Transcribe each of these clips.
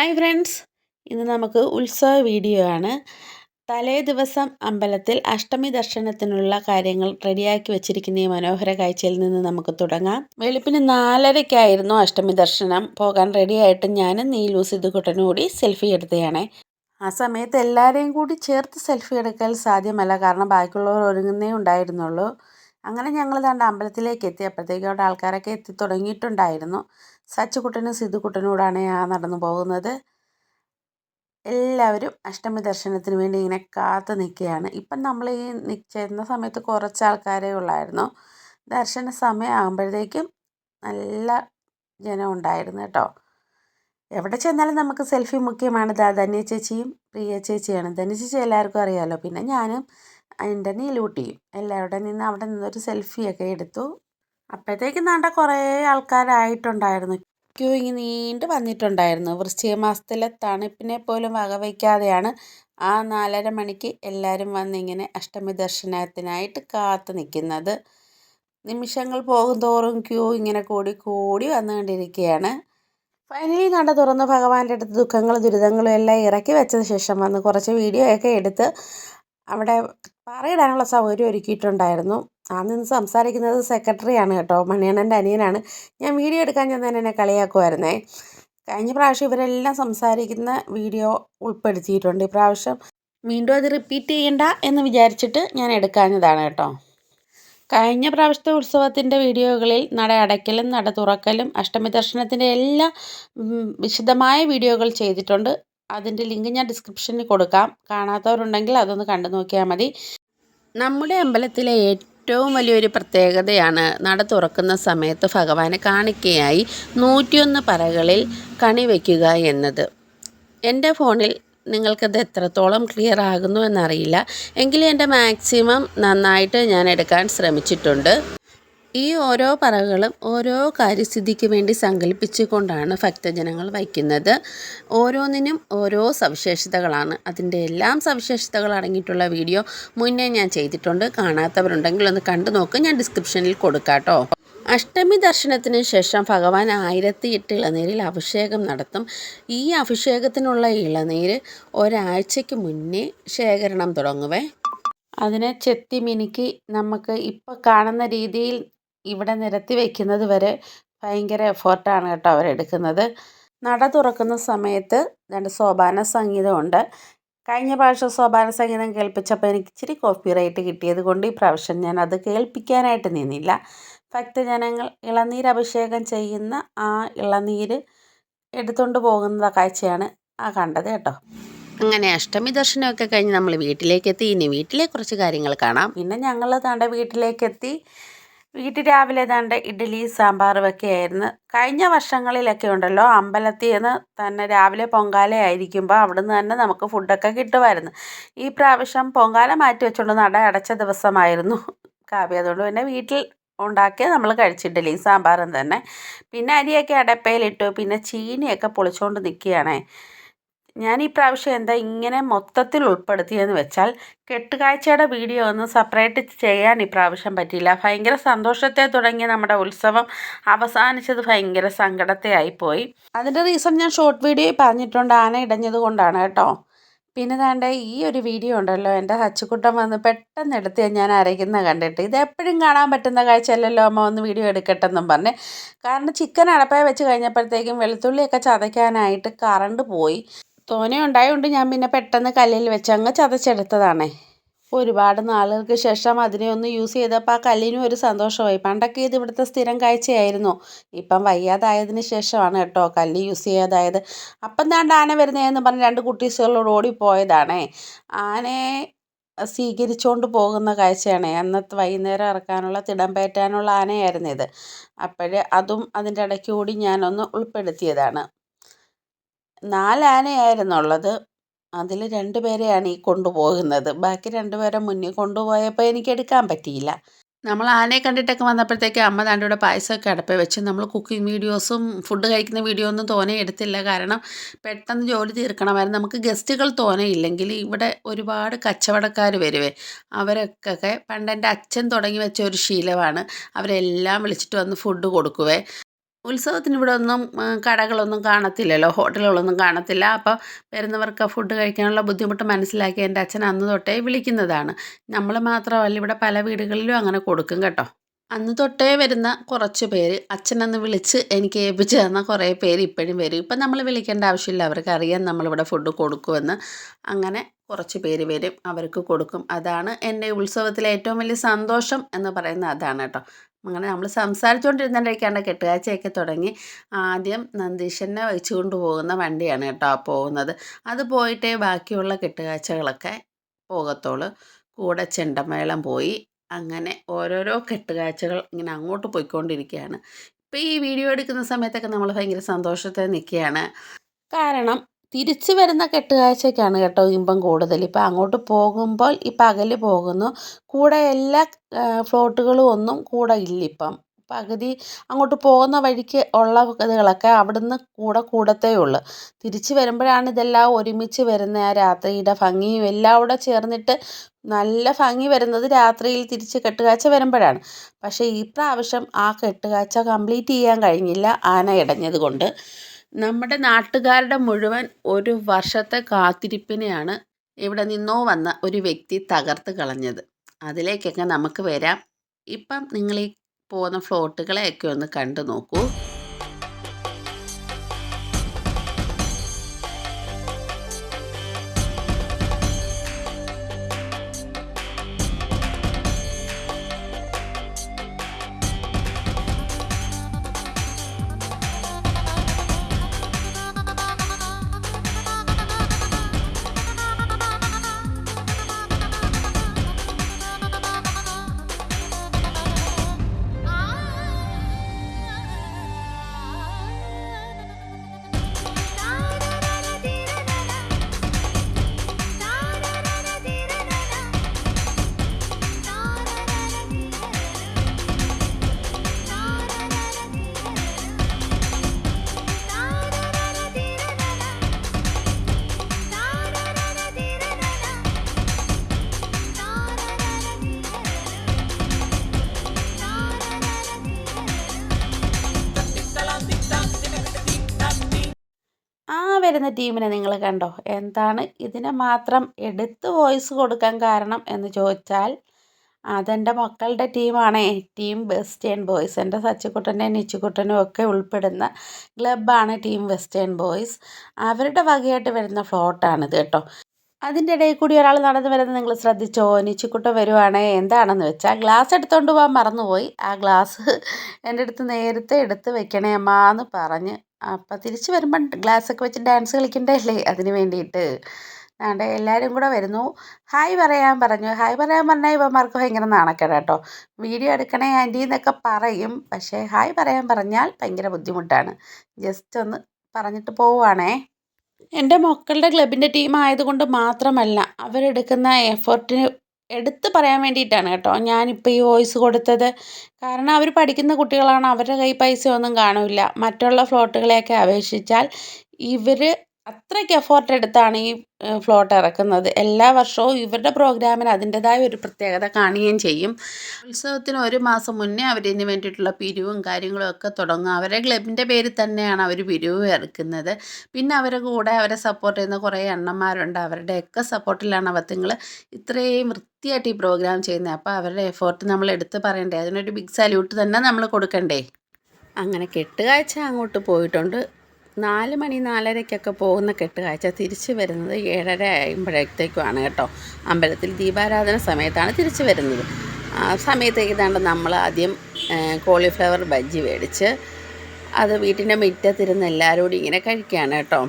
Hi friends ഇന്ന് നമുക്ക് ഉത്സവ വീഡിയോ ആണ്. തലേ ദിവസം അമ്പലത്തിൽ അഷ്ടമി ദർശനത്തിനുള്ള കാര്യങ്ങൾ റെഡിയാക്കി വെച്ചിരിക്കുന്ന ഈ മനോഹര കാഴ്ചയിൽ നിന്ന് നമുക്ക് തുടങ്ങാം. വെളുപ്പിന് നാലരയ്ക്കായിരുന്നു അഷ്ടമി ദർശനം. പോകാൻ റെഡിയായിട്ട് ഞാൻ നീലൂസ് ഇതുകുട്ടനും കൂടി സെൽഫി എടുത്തതാണ്. ആ സമയത്ത് എല്ലാവരെയും കൂടി ചേർത്ത് സെൽഫി എടുക്കൽ സാധ്യമല്ല. കാരണം ബാക്കിയുള്ളവർ ഒരുങ്ങുന്നേ ഉണ്ടായിരുന്നുള്ളൂ. അങ്ങനെ ഞങ്ങൾ ദാണ്ട് അമ്പലത്തിലേക്ക് എത്തി. അപ്പോഴത്തേക്കും അവിടെ ആൾക്കാരൊക്കെ എത്തി തുടങ്ങിയിട്ടുണ്ടായിരുന്നു. സച്ചുകുട്ടനും സിദ്ധുക്കുട്ടനും കൂടാണ് ഞാൻ നടന്നു പോകുന്നത്. എല്ലാവരും അഷ്ടമി ദർശനത്തിന് വേണ്ടി ഇങ്ങനെ കാത്തു നിൽക്കുകയാണ്. ഇപ്പം നമ്മൾ ഈ നിൽക്കുന്ന സമയത്ത് കുറച്ച് ആൾക്കാരേ ഉള്ളായിരുന്നു. ദർശന സമയം ആകുമ്പോഴത്തേക്കും നല്ല ജനം ഉണ്ടായിരുന്നു കേട്ടോ. എവിടെ ചെന്നാലും നമുക്ക് സെൽഫി മുഖ്യമാണ് ധന്യ ചേച്ചിയും പ്രിയ ചേച്ചിയാണ്. ധന്യ ചേച്ചി എല്ലാവർക്കും അറിയാമല്ലോ പിന്നെ ഞാനും അതിന്റെ നീലൂട്ടിയും എല്ലാവരുടെ നിന്ന് അവിടെ നിന്നൊരു സെൽഫിയൊക്കെ എടുത്തു. അപ്പോഴത്തേക്കും നാണ്ട കുറേ ആൾക്കാരായിട്ടുണ്ടായിരുന്നു. ക്യൂ ഇങ്ങനെ നീണ്ട് വന്നിട്ടുണ്ടായിരുന്നു. വൃശ്ചിക മാസത്തിലെ തണുപ്പിനെ പോലും വകവയ്ക്കാതെയാണ് ആ നാലര മണിക്ക് എല്ലാവരും വന്നിങ്ങനെ അഷ്ടമി ദർശനത്തിനായിട്ട് കാത്തു നിൽക്കുന്നത്. നിമിഷങ്ങൾ പോകുന്തോറും ക്യൂ ഇങ്ങനെ കൂടി കൂടി വന്നുകൊണ്ടിരിക്കുകയാണ്. ഫൈനലി നട തുറന്ന് ഭഗവാന്റെ അടുത്ത് ദുഃഖങ്ങളും ദുരിതങ്ങളും എല്ലാം ഇറക്കി വെച്ചതിന് ശേഷം വന്ന് കുറച്ച് വീഡിയോ ഒക്കെ എടുത്ത് അവിടെ പറയിടാനുള്ള സൗകര്യം ഒരുക്കിയിട്ടുണ്ടായിരുന്നു. ആ നിന്ന് സംസാരിക്കുന്നത് സെക്രട്ടറിയാണ് കേട്ടോ. മണിയണ്ണന്റെ അനിയനാണ്. ഞാൻ വീഡിയോ എടുക്കാൻ ചെന്നതിന് എന്നെ കളിയാക്കുമായിരുന്നേ കഴിഞ്ഞ പ്രാവശ്യം ഇവരെല്ലാം സംസാരിക്കുന്ന വീഡിയോ ഉൾപ്പെടുത്തിയിട്ടുണ്ട്. ഇപ്രാവശ്യം വീണ്ടും അത് റിപ്പീറ്റ് ചെയ്യണ്ട എന്ന് വിചാരിച്ചിട്ട് ഞാൻ എടുക്കാഞ്ഞതാണ് കേട്ടോ. കഴിഞ്ഞ പ്രാവശ്യത്തെ ഉത്സവത്തിന്റെ വീഡിയോകളിൽ നട അടയ്ക്കലും നട തുറക്കലും അഷ്ടമി ദർശനത്തിന്റെ എല്ലാ വിശദമായ വീഡിയോകൾ ചെയ്തിട്ടുണ്ട്. അതിന്റെ ലിങ്ക് ഞാൻ ഡിസ്ക്രിപ്ഷനിൽ കൊടുക്കാം. കാണാത്തവരുണ്ടെങ്കിൽ അതൊന്ന് കണ്ടു നോക്കിയാൽ മതി. നമ്മുടെ അമ്പലത്തിലെ ഏറ്റവും വലിയൊരു പ്രത്യേകതയാണ് നട തുറക്കുന്ന സമയത്ത് ഭഗവാനെ കാണിക്കയായി നൂറ്റിയൊന്ന് പറകളിൽ കണി വയ്ക്കുക എന്നത്. എന്റെ ഫോണിൽ നിങ്ങൾക്കത് എത്രത്തോളം ക്ലിയർ ആകുന്നു എന്നറിയില്ല. എങ്കിലും എന്റെ മാക്സിമം നന്നായിട്ട് ഞാൻ എടുക്കാൻ ശ്രമിച്ചിട്ടുണ്ട്. ഈ ഓരോ പറകളും ഓരോ കാര്യസ്ഥിതിക്ക് വേണ്ടി സങ്കല്പിച്ചുകൊണ്ടാണ് ഭക്തജനങ്ങൾ വയ്ക്കുന്നത്. ഓരോന്നിനും ഓരോ സവിശേഷതകളാണ്. അതിന്റെ എല്ലാം സവിശേഷതകൾ അടങ്ങിയിട്ടുള്ള വീഡിയോ മുന്നേ ഞാൻ ചെയ്തിട്ടുണ്ട്. കാണാത്തവരുണ്ടെങ്കിൽ ഒന്ന് കണ്ടു നോക്ക്. ഞാൻ ഡിസ്ക്രിപ്ഷനിൽ കൊടുക്കാട്ടോ. അഷ്ടമി ദർശനത്തിന് ശേഷം ഭഗവാൻ ആയിരത്തി എട്ട് ഇളനീരിൽ അഭിഷേകം നടത്തും. ഈ അഭിഷേകത്തിനുള്ള ഇളനീര് ഒരാഴ്ചയ്ക്ക് മുന്നേ ശേഖരണം തുടങ്ങുവേ. അതിനെ ചെത്തി മിനുക്കി നമുക്ക് ഇപ്പോൾ കാണുന്ന രീതിയിൽ ഇവിടെ നിരത്തി വയ്ക്കുന്നത് വരെ ഭയങ്കര എഫേർട്ടാണ് കേട്ടോ അവരെടുക്കുന്നത് നട തുറക്കുന്ന സമയത്ത് രണ്ട് സോപാന സംഗീതമുണ്ട് കഴിഞ്ഞ പ്രാവശ്യം സോപാന സംഗീതം കേൾപ്പിച്ചപ്പോൾ എനിക്ക് ഇച്ചിരി കോപ്പി റൈറ്റ് കിട്ടിയത് കൊണ്ട് ഈ പ്രാവശ്യം ഞാൻ അത് കേൾപ്പിക്കാനായിട്ട് നിന്നില്ല. ഭക്തജനങ്ങൾ ഇളനീർ അഭിഷേകം ചെയ്യുന്ന ആ ഇളനീര് എടുത്തുകൊണ്ട് പോകുന്ന കാഴ്ചയാണ് ആ കണ്ടത് കേട്ടോ. അങ്ങനെ അഷ്ടമി ദർശനമൊക്കെ കഴിഞ്ഞ് നമ്മൾ വീട്ടിലേക്ക് എത്തി. ഇനി വീട്ടിലെ കുറച്ച് കാര്യങ്ങൾ കാണാം. പിന്നെ ഞങ്ങൾ തണ്ട വീട്ടിലേക്ക് എത്തി. വീട്ടിൽ രാവിലെ ഏതാണ്ട് ഇഡ്ഡലി സാമ്പാർ ഒക്കെയായിരുന്നു കഴിഞ്ഞ വർഷങ്ങളിലൊക്കെ ഉണ്ടല്ലോ അമ്പലത്തിൽ നിന്ന് തന്നെ രാവിലെ പൊങ്കാല ആയിരിക്കുമ്പോൾ അവിടെ നിന്ന് തന്നെ നമുക്ക് ഫുഡൊക്കെ കിട്ടുമായിരുന്നു. ഈ പ്രാവശ്യം പൊങ്കാല മാറ്റി വെച്ചുകൊണ്ട് നട അടച്ച ദിവസമായിരുന്നു. കാവ്യ അതുകൊണ്ട് പിന്നെ വീട്ടിൽ ഉണ്ടാക്കിയ നമ്മൾ കഴിച്ചിട്ടില്ല ഈ സാമ്പാറും തന്നെ. പിന്നെ അരിയൊക്കെ അടപ്പയിലിട്ടു പിന്നെ ചീനിയൊക്കെ പൊളിച്ചുകൊണ്ട് നിൽക്കുകയാണേ ഞാൻ ഈ പ്രാവശ്യം എന്താ ഇങ്ങനെ മൊത്തത്തിൽ ഉൾപ്പെടുത്തിയെന്ന് വെച്ചാൽ കെട്ടുകാഴ്ചയുടെ വീഡിയോ ഒന്നും സെപ്പറേറ്റ് ചെയ്യാൻ ഈ പ്രാവശ്യം പറ്റിയില്ല. ഭയങ്കര സന്തോഷത്തെ തുടങ്ങിയ നമ്മുടെ ഉത്സവം അവസാനിച്ചത് ഭയങ്കര സങ്കടത്തെ ആയിപ്പോയി. അതിന്റെ റീസൺ ഞാൻ ഷോർട്ട് വീഡിയോ പറഞ്ഞിട്ടുണ്ട്. ആന ഇടഞ്ഞത് കൊണ്ടാണ് കേട്ടോ. പിന്നെ താണ്ട ഈ ഒരു വീഡിയോ ഉണ്ടല്ലോ. എന്റെ ഹച്ചുക്കുട്ടൻ വന്ന് പെട്ടെന്ന് എടുത്ത് ഞാൻ അരയ്ക്കുന്ന കണ്ടിട്ട്. ഇത് എപ്പോഴും കാണാൻ പറ്റുന്ന കാഴ്ചയല്ലല്ലോ അമ്മ ഒന്ന് വീഡിയോ എടുക്കട്ടെന്നും പറഞ്ഞ്. കാരണം ചിക്കൻ അടപ്പായ വെച്ച് കഴിഞ്ഞപ്പോഴത്തേക്കും വെളുത്തുള്ളിയൊക്കെ ചതയ്ക്കാനായിട്ട് കറണ്ട് പോയി. തോനെ ഉണ്ടായതുകൊണ്ട് ഞാൻ പിന്നെ പെട്ടെന്ന് കല്ലിൽ വെച്ച് അങ്ങ് ചതച്ചെടുത്തതാണേ. ഒരുപാട് നാളുകൾക്ക് ശേഷം അതിനെ ഒന്ന് യൂസ് ചെയ്തപ്പോൾ ആ കല്ലിനും ഒരു സന്തോഷമായി. പണ്ടൊക്കെ ഇത് ഇവിടുത്തെ സ്ഥിരം കാഴ്ചയായിരുന്നു. ഇപ്പം വയ്യാതായതിന് ശേഷമാണ് കേട്ടോ കല്ല് യൂസ് ചെയ്യാതായത്. അപ്പം താണ്ട് ആന വരുന്നതെന്ന് പറഞ്ഞ് രണ്ട് കുട്ടീസുകളോട് ഓടിപ്പോയതാണേ. ആനയെ സ്വീകരിച്ചുകൊണ്ട് പോകുന്ന കാഴ്ചയാണ്. അന്നത്തെ വൈകുന്നേരം ഇറക്കാനുള്ള തിടം പേറ്റാനുള്ള ആനയായിരുന്നു ഇത്. അപ്പോഴേ അതും അതിന്റെ ഇടയ്ക്ക് കൂടി ഞാനൊന്ന് ഉൾപ്പെടുത്തിയതാണ്. നാലാനയായിരുന്നുള്ളത്. അതിൽ രണ്ട് പേരെയാണ് ഈ കൊണ്ടുപോകുന്നത്. ബാക്കി രണ്ട് പേരെ മുന്നിൽ കൊണ്ടുപോയപ്പോൾ എനിക്ക് എടുക്കാൻ പറ്റിയില്ല. നമ്മൾ ആനയെ കണ്ടിട്ടൊക്കെ വന്നപ്പോഴത്തേക്ക് അമ്മ താണ്ടിയുടെ പായസമൊക്കെ അടപ്പേ വെച്ച് നമ്മൾ കുക്കിംഗ് വീഡിയോസും ഫുഡ് കഴിക്കുന്ന വീഡിയോ ഒന്നും തോനെ എടുത്തില്ല. കാരണം പെട്ടെന്ന് ജോലി തീർക്കണമായിരുന്നു. നമുക്ക് ഗസ്റ്റുകൾ തോനെ ഇല്ലെങ്കിൽ ഇവിടെ ഒരുപാട് കച്ചവടക്കാർ വരുവേ. അവരൊക്കെ പണ്ട് എന്റെ അച്ഛൻ തുടങ്ങി വെച്ച ഒരു ശീലമാണ്. അവരെല്ലാം വിളിച്ചിട്ട് വന്ന് ഫുഡ് കൊടുക്കുവേ. ഉത്സവത്തിന് ഇവിടെ ഒന്നും കടകളൊന്നും കാണത്തില്ലല്ലോ ഹോട്ടലുകളൊന്നും കാണത്തില്ല. അപ്പോൾ വരുന്നവർക്ക് ഫുഡ് കഴിക്കാനുള്ള ബുദ്ധിമുട്ട് മനസ്സിലാക്കി എന്റെ അച്ഛൻ അന്ന് തൊട്ടേ വിളിക്കുന്നതാണ്. നമ്മൾ മാത്രമല്ല ഇവിടെ പല വീടുകളിലും അങ്ങനെ കൊടുക്കും കേട്ടോ. അന്ന് തൊട്ടേ വരുന്ന കുറച്ച് പേര് അച്ഛനെന്ന് വിളിച്ച് എനിക്ക് ഏൽപ്പിച്ച് തന്ന കുറേ പേര് ഇപ്പോഴും വരും. ഇപ്പം നമ്മൾ വിളിക്കേണ്ട ആവശ്യമില്ല അവർക്ക് അറിയാം നമ്മളിവിടെ ഫുഡ് കൊടുക്കുമെന്ന്. അങ്ങനെ കുറച്ച് പേര് വരും അവർക്ക് കൊടുക്കും. അതാണ് എന്റെ ഉത്സവത്തിലെ ഏറ്റവും വലിയ സന്തോഷം എന്ന് പറയുന്നത്. അതാണ് കേട്ടോ. അങ്ങനെ നമ്മൾ സംസാരിച്ചുകൊണ്ടിരുന്നിടയ്ക്കാണ് കെട്ടുകാഴ്ചയൊക്കെ തുടങ്ങി. ആദ്യം നന്ദീശനെ വെച്ച് കൊണ്ടുപോകുന്ന വണ്ടിയാണ് കേട്ടോ പോകുന്നത്. അത് പോയിട്ടേ ബാക്കിയുള്ള കെട്ടുകാഴ്ചകളൊക്കെ പോകത്തുള്ളൂ കൂടെ ചെണ്ടമേളം പോയി. അങ്ങനെ ഓരോരോ കെട്ടുകാഴ്ചകൾ ഇങ്ങനെ അങ്ങോട്ട് പോയിക്കൊണ്ടിരിക്കുകയാണ്. ഇപ്പോൾ ഈ വീഡിയോ എടുക്കുന്ന സമയത്തൊക്കെ നമ്മൾ ഭയങ്കര സന്തോഷത്തെ നിൽക്കുകയാണ്. കാരണം തിരിച്ചു വരുന്ന കെട്ടുകാഴ്ചയ്ക്കാണ് കേട്ടോ ഇമ്പം കൂടുതൽ. ഇപ്പം അങ്ങോട്ട് പോകുമ്പോൾ ഈ പകൽ പോകുന്നു. കൂടെ എല്ലാ ഫ്ലോട്ടുകളും ഒന്നും കൂടെ ഇല്ല ഇപ്പം. പകുതി അങ്ങോട്ട് പോകുന്ന വഴിക്ക് ഉള്ള ഇതുകളൊക്കെ അവിടുന്ന് കൂടെ കൂടത്തേ ഉള്ളൂ. തിരിച്ചു വരുമ്പോഴാണ് ഇതെല്ലാം ഒരുമിച്ച് വരുന്ന ആ രാത്രിയുടെ ഭംഗിയും എല്ലാം കൂടെ ചേർന്നിട്ട് നല്ല ഭംഗി വരുന്നത് രാത്രിയിൽ തിരിച്ച് കെട്ടുകാഴ്ച വരുമ്പോഴാണ്. പക്ഷേ ഈ പ്രാവശ്യം ആ കെട്ടുകാഴ്ച കംപ്ലീറ്റ് ചെയ്യാൻ കഴിഞ്ഞില്ല ആന ഇടഞ്ഞത് കൊണ്ട് നമ്മുടെ നാട്ടുകാരുടെ മുഴുവൻ ഒരു വർഷത്തെ കാത്തിരിപ്പിനെയാണ് ഇവിടെ നിന്നോ വന്ന ഒരു വ്യക്തി തകർത്ത് കളഞ്ഞത്. അതിലേക്കൊക്കെ നമുക്ക് വരാം. ഇപ്പം നിങ്ങൾ ഈ പോകുന്ന ഫ്ലോട്ടുകളെയൊക്കെ ഒന്ന് കണ്ടു നോക്കൂ. ടീമിനെ നിങ്ങൾ കണ്ടോ? എന്താണ് ഇതിനെ മാത്രം എടുത്ത് വോയിസ് കൊടുക്കാൻ കാരണം എന്ന് ചോദിച്ചാൽ അതെന്റെ മക്കളുടെ ടീമാണേ. Team western boys. എന്റെ സച്ചിക്കുട്ടന്റെയും നിച്ചുക്കുട്ടനും ഒക്കെ ഉൾപ്പെടുന്ന ക്ലബ്ബാണ് ടീം വെസ്റ്റേൺ ബോയ്സ്. അവരുടെ വകയായിട്ട് വരുന്ന ഫ്ലോട്ടാണിത് കേട്ടോ. അതിന്റെ ഇടയിൽ കൂടി ഒരാൾ നടന്നു വരുന്നത് നിങ്ങൾ ശ്രദ്ധിച്ചോ? നിച്ചുക്കുട്ടൻ വരുവാണേ. എന്താണെന്ന് വെച്ചാൽ ഗ്ലാസ് എടുത്തുകൊണ്ട് പോകാൻ മറന്നുപോയി. ആ ഗ്ലാസ് എന്റെ അടുത്ത് നേരത്തെ എടുത്ത് വെക്കണേ അമ്മ എന്ന് പറഞ്ഞ് അപ്പം തിരിച്ച് വരുമ്പം ഗ്ലാസ്സൊക്കെ വെച്ച് ഡാൻസ് കളിക്കണ്ടല്ലേ? അതിന് വേണ്ടിയിട്ട്. അതുകൊണ്ട് എല്ലാവരും കൂടെ വരുന്നു. ഹായ് പറയാൻ പറഞ്ഞു. ഹായ് പറയാൻ പറഞ്ഞാൽ ഇവന്മാർക്ക് ഭയങ്കര നാണക്കേടാ കേട്ടോ വീഡിയോ എടുക്കണേ ആന്റി എന്നൊക്കെ പറയും. പക്ഷേ ഹായ് പറയാൻ പറഞ്ഞാൽ ഭയങ്കര ബുദ്ധിമുട്ടാണ്. ജസ്റ്റ് ഒന്ന് പറഞ്ഞിട്ട് പോവുകയാണേ എന്റെ മക്കളുടെ ക്ലബിന്റെ ടീം ആയതുകൊണ്ട് മാത്രമല്ല അവരെടുക്കുന്ന എഫേർട്ടിന് എടുത്ത് പറയാൻ വേണ്ടിയിട്ടാണ് കേട്ടോ. ഞാനിപ്പോൾ ഈ വോയിസ് കൊടുത്തത്. കാരണം അവർ പഠിക്കുന്ന കുട്ടികളാണ്. അവരുടെ കയ്യിൽ പൈസയൊന്നും കാണില്ല. മറ്റുള്ള ഫ്ലോട്ടുകളെയൊക്കെ അപേക്ഷിച്ചാൽ ഇവർ അത്രയ്ക്ക് എഫോർട്ട് എടുത്താണ് ഈ ഫ്ലോട്ട് ഇറക്കുന്നത്. എല്ലാ വർഷവും ഇവരുടെ പ്രോഗ്രാമിന് അതിന്റെതായ ഒരു പ്രത്യേകത കാണുകയും ചെയ്യും. ഉത്സവത്തിന് ഒരു മാസം മുന്നേ അവരിതിന് വേണ്ടിയിട്ടുള്ള പിരിവും കാര്യങ്ങളും ഒക്കെ തുടങ്ങും. അവരെ ക്ലബിന്റെ പേരിൽ തന്നെയാണ് അവർ പിരിവ് ഇറക്കുന്നത്. പിന്നെ അവരെ കൂടെ അവരെ സപ്പോർട്ട് ചെയ്യുന്ന കുറേ അണ്ണന്മാരുണ്ട്. അവരുടെയൊക്കെ സപ്പോർട്ടിലാണ് അവത്തുങ്ങൾ ഇത്രയും വൃത്തിയായിട്ട് ഈ പ്രോഗ്രാം ചെയ്യുന്നത്. അപ്പോൾ അവരുടെ എഫോർട്ട് നമ്മൾ എടുത്ത് പറയണ്ടേ? അതിനൊരു ബിഗ് സല്യൂട്ട് തന്നെ നമ്മൾ കൊടുക്കണ്ടേ? അങ്ങനെ കെട്ടുകാഴ്ച അങ്ങോട്ട് പോയിട്ടുണ്ട്. നാല് മണി നാലരയ്ക്കൊക്കെ പോകുന്ന കെട്ടുകാഴ്ച തിരിച്ചു വരുന്നത് ഏഴര ആകുമ്പോഴത്തേക്കുമാണ് കേട്ടോ. അമ്പലത്തിൽ ദീപാരാധന സമയത്താണ് തിരിച്ചു വരുന്നത്. ആ സമയത്തേക്ക് ഇതാണ്ട് നമ്മൾ ആദ്യം കോളിഫ്ലവർ ബജ്ജി മേടിച്ച് അത് വീട്ടിന്റെ മുറ്റത്തിരുന്ന് എല്ലാവരോടും ഇങ്ങനെ കഴിക്കുകയാണ് കേട്ടോ.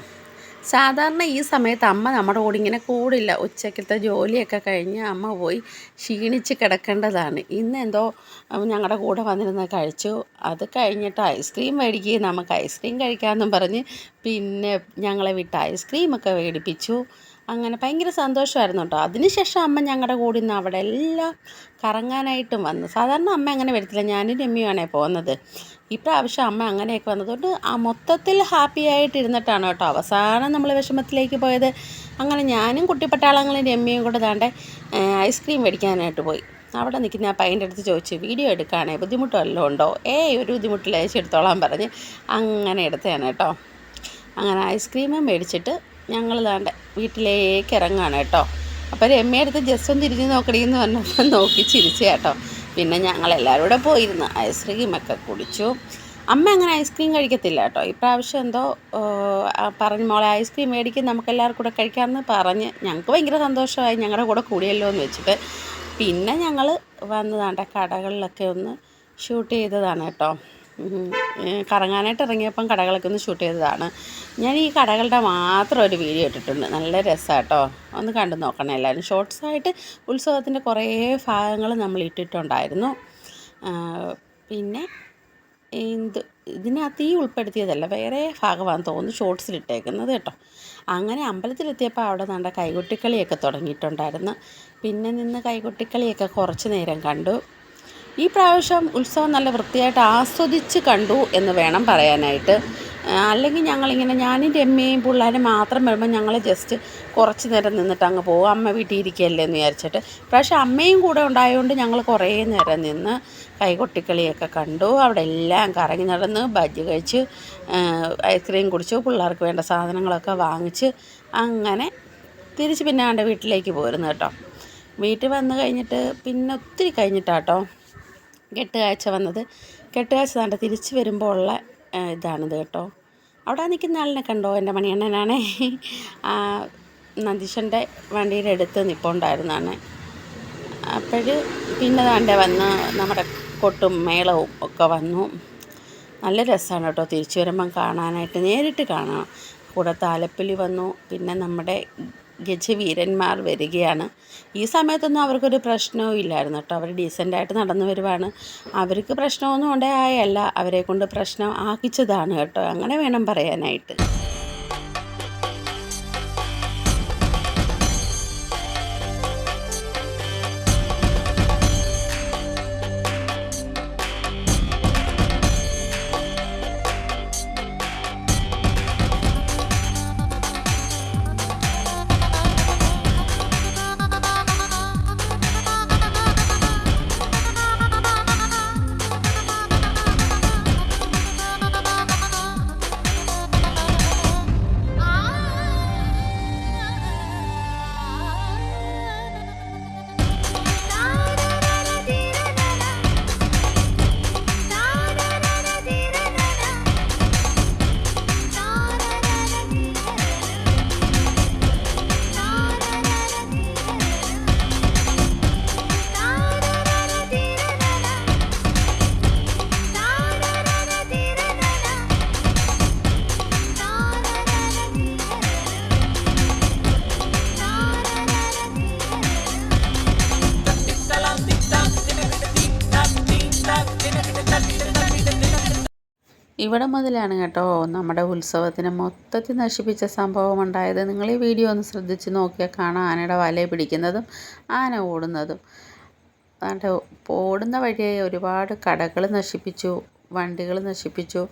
സാധാരണ ഈ സമയത്ത് അമ്മ നമ്മുടെ കൂടെ ഇങ്ങനെ കൂടില്ല. ഉച്ചക്കത്തെ ജോലിയൊക്കെ കഴിഞ്ഞ് അമ്മ പോയി ക്ഷീണിച്ച് കിടക്കേണ്ടതാണ്. ഇന്ന് എന്തോ ഞങ്ങളുടെ കൂടെ വന്നിരുന്ന് കഴിച്ചു. അത് കഴിഞ്ഞിട്ട് ഐസ്ക്രീം മേടിക്കുകയും നമുക്ക് ഐസ്ക്രീം കഴിക്കാമെന്നും പറഞ്ഞ് പിന്നെ ഞങ്ങളെ വിട്ട് ഐസ്ക്രീമൊക്കെ മേടിപ്പിച്ചു. അങ്ങനെ ഭയങ്കര സന്തോഷമായിരുന്നു കേട്ടോ. അതിനുശേഷം അമ്മ ഞങ്ങളുടെ കൂടെ നിന്ന് അവിടെ എല്ലാം കറങ്ങാനായിട്ടും വന്നു. സാധാരണ അമ്മ അങ്ങനെ വരത്തില്ല. ഞാനും രമ്യുവാണേ പോകുന്നത്. ഇപ്രാവശ്യം അമ്മ അങ്ങനെയൊക്കെ വന്നതുകൊണ്ട് ആ മൊത്തത്തിൽ ഹാപ്പി ആയിട്ടിരുന്നിട്ടാണ് കേട്ടോ. അവസാനം നമ്മൾ വിഷമത്തിലേക്ക് പോയത്. അങ്ങനെ ഞാനും കുട്ടിപ്പട്ടാളങ്ങളും രമ്യയും കൂടെ താണ്ടെ ഐസ്ക്രീം മേടിക്കാനായിട്ട് പോയി. അവിടെ നിൽക്കുന്ന ആ പയ്യന്റെ അടുത്ത് ചോദിച്ചു വീഡിയോ എടുക്കുകയാണേ ബുദ്ധിമുട്ടല്ലോ ഉണ്ടോ? ഏയ് ഒരു ബുദ്ധിമുട്ടില്ല എടുത്തോളാൻ പറഞ്ഞ് അങ്ങനെ എടുത്തതാണ് കേട്ടോ. അങ്ങനെ ഐസ്ക്രീം മേടിച്ചിട്ട് ഞങ്ങൾ താണ്ട വീട്ടിലേക്ക് ഇറങ്ങുകയാണ് കേട്ടോ. അപ്പോൾ രമ്യ അടുത്ത് ജസ്റ്റ് ഒന്ന് തിരിഞ്ഞ് നോക്കണമെന്ന് പറഞ്ഞപ്പോൾ നോക്കി ചിരിച്ചു കേട്ടോ. പിന്നെ ഞങ്ങളെല്ലാവരും കൂടെ പോയിരുന്നു. ഐസ്ക്രീമൊക്കെ കുടിച്ചു. അമ്മ അങ്ങനെ ഐസ്ക്രീം കഴിക്കത്തില്ല കേട്ടോ. ഇപ്രാവശ്യം എന്തോ പറഞ്ഞു മോളെ ഐസ്ക്രീം മേടിക്കും നമുക്ക് എല്ലാവർക്കും കൂടെ കഴിക്കാമെന്ന് പറഞ്ഞ് ഞങ്ങൾക്ക് ഭയങ്കര സന്തോഷമായി. ഞങ്ങളുടെ കൂടെ കൂടിയല്ലോ എന്ന് വെച്ചിട്ട് പിന്നെ ഞങ്ങൾ വന്നതാണ്ട കടകളിലൊക്കെ ഒന്ന് ഷൂട്ട് ചെയ്തതാണ് കേട്ടോ. കറങ്ങാനായിട്ട് ഇറങ്ങിയപ്പം കടകളൊക്കെ ഒന്ന് ഷൂട്ട് ചെയ്തതാണ്. ഞാൻ ഈ കടകളുടെ മാത്രം ഒരു വീഡിയോ ഇട്ടിട്ടുണ്ട്. നല്ല രസമാണ് കേട്ടോ ഒന്ന് കണ്ടു നോക്കണം എല്ലാവരും. ഷോർട്സായിട്ട് ഉത്സവത്തിന്റെ കുറേ ഭാഗങ്ങൾ നമ്മൾ ഇട്ടിട്ടുണ്ടായിരുന്നു. പിന്നെ എന്ത്? ഇതിനകത്ത് ഈ ഉൾപ്പെടുത്തിയതല്ല വേറെ ഭാഗമാണെന്ന് തോന്നുന്നു ഷോർട്സിലിട്ടേക്കുന്നത് കേട്ടോ. അങ്ങനെ അമ്പലത്തിലെത്തിയപ്പോൾ അവിടെ നല്ല കൈകൊട്ടിക്കളിയൊക്കെ തുടങ്ങിയിട്ടുണ്ടായിരുന്നു. പിന്നെ നിന്ന് കൈകൊട്ടിക്കളിയൊക്കെ കുറച്ച് നേരം കണ്ടു. ഈ പ്രാവശ്യം ഉത്സവം നല്ല വൃത്തിയായിട്ട് ആസ്വദിച്ച് കണ്ടു എന്ന് വേണം പറയാനായിട്ട്. അല്ലെങ്കിൽ ഞങ്ങളിങ്ങനെ ഞാനും രമ്യയും പിള്ളേരും മാത്രം വരുമ്പോൾ ഞങ്ങൾ ജസ്റ്റ് കുറച്ച് നേരം നിന്നിട്ട് അങ്ങ് പോകും അമ്മ വീട്ടിൽ ഇരിക്കുകയല്ലേ എന്ന് വിചാരിച്ചിട്ട്. പക്ഷേ അമ്മയും കൂടെ ഉണ്ടായതുകൊണ്ട് ഞങ്ങൾ കുറേ നേരം നിന്ന് കൈകൊട്ടിക്കളിയൊക്കെ കണ്ടു. അവിടെ എല്ലാം കറങ്ങി നടന്ന് ബജ്ജി കഴിച്ച് ഐസ്ക്രീം കുടിച്ചു പിള്ളേർക്ക് വേണ്ട സാധനങ്ങളൊക്കെ വാങ്ങിച്ച് അങ്ങനെ തിരിച്ച് പിന്നെ എന്റെ വീട്ടിലേക്ക് പോരുന്നു കേട്ടോ. വീട്ടിൽ വന്ന് കഴിഞ്ഞിട്ട് പിന്നെ ഒത്തിരി കഴിഞ്ഞിട്ടാട്ടോ. കെട്ടുകാഴ്ച വന്നത്. കെട്ടുകാഴ്ച താണ്ട തിരിച്ച് വരുമ്പോൾ ഉള്ള ഇതാണിത് കേട്ടോ. അവിടെ നിൽക്കുന്ന ആളിനെ കണ്ടോ? എന്റെ മണിയണ്ണനാണേ. നന്ദീശന്റെ വണ്ടിയുടെ അടുത്ത് നിൽപ്പുണ്ടായിരുന്നാണ് അപ്പോൾ പിന്നെ താണ്ടെ വന്ന് നമ്മുടെ കൊട്ടും മേളവും ഒക്കെ വന്നു. നല്ല രസമാണ് കേട്ടോ തിരിച്ചു വരുമ്പം കാണാനായിട്ട്. നേരിട്ട് കാണാം. കൂടെ താലപ്പൊലി വന്നു. പിന്നെ നമ്മുടെ ഗജവീരന്മാർ വരികയാണ്. ഈ സമയത്തൊന്നും അവർക്കൊരു പ്രശ്നവും ഇല്ലായിരുന്നു കേട്ടോ. അവർ ഡീസന്റായിട്ട് നടന്നു വരുവാണ്. അവർക്ക് പ്രശ്നമൊന്നും ഉണ്ടായല്ല അവരെ കൊണ്ട് പ്രശ്നം ആക്കിച്ചതാണ് കേട്ടോ. അങ്ങനെ വേണം പറയാനായിട്ട്. ഇവിടെ മുതലാണ് കേട്ടോ നമ്മുടെ ഉത്സവത്തിന് മൊത്തത്തിൽ നശിപ്പിച്ച സംഭവം ഉണ്ടായത്. നിങ്ങൾ ഈ വീഡിയോ ഒന്ന് ശ്രദ്ധിച്ച് നോക്കിയാൽ കാണാം. ആനയുടെ വല പിടിക്കുന്നതും ആന ഓടുന്നതും. അതുകൊണ്ട് ഓടുന്ന വഴിയായി ഒരുപാട് കടകൾ നശിപ്പിച്ചു വണ്ടികൾ നശിപ്പിച്ചു.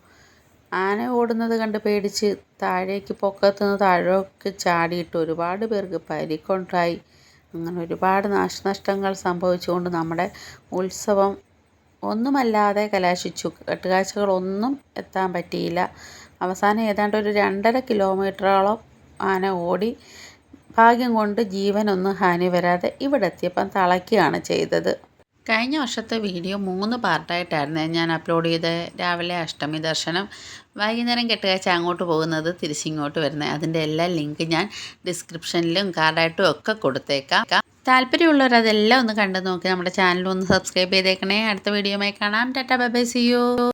ആന ഓടുന്നത് കണ്ട് പേടിച്ച് താഴേക്ക് പൊക്കത്തു നിന്ന് താഴേക്ക് ചാടിയിട്ട് ഒരുപാട് പേർക്ക് പരിക്കൊണ്ടായി. അങ്ങനെ ഒരുപാട് നാശനഷ്ടങ്ങൾ സംഭവിച്ചുകൊണ്ട് നമ്മുടെ ഉത്സവം ഒന്നുമല്ലാതെ കലാശിച്ചു. കെട്ടുകാഴ്ചകളൊന്നും എത്താൻ പറ്റിയില്ല. അവസാനം ഏതാണ്ട് ഒരു രണ്ടര കിലോമീറ്ററോളം ആന ഓടി ഭാഗ്യം കൊണ്ട് ജീവനൊന്നും ഹാനി വരാതെ ഇവിടെ എത്തിയപ്പം തളയ്ക്കുകയാണ് ചെയ്തത്. കഴിഞ്ഞ വർഷത്തെ വീഡിയോ മൂന്ന് പാർട്ടായിട്ടായിരുന്നു ഞാൻ അപ്ലോഡ് ചെയ്ത രാവിലെ അഷ്ടമി ദർശനം വൈകുന്നേരം കെട്ടുകാഴ്ച അങ്ങോട്ട് പോകുന്നത് തിരിച്ചിങ്ങോട്ട് വരുന്നത്. അതിന്റെ എല്ലാ ലിങ്ക് ഞാൻ ഡിസ്ക്രിപ്ഷനിലും കാർഡായിട്ടും ഒക്കെ കൊടുത്തേക്കാം. താല്പര്യമുള്ളവർ അതെല്ലാം ഒന്ന് കണ്ടു നോക്കി നമ്മുടെ ചാനൽ ഒന്ന് സബ്സ്ക്രൈബ് ചെയ്തേക്കണേ. അടുത്ത വീഡിയോയുമായി കാണാം. Tata bye bye see you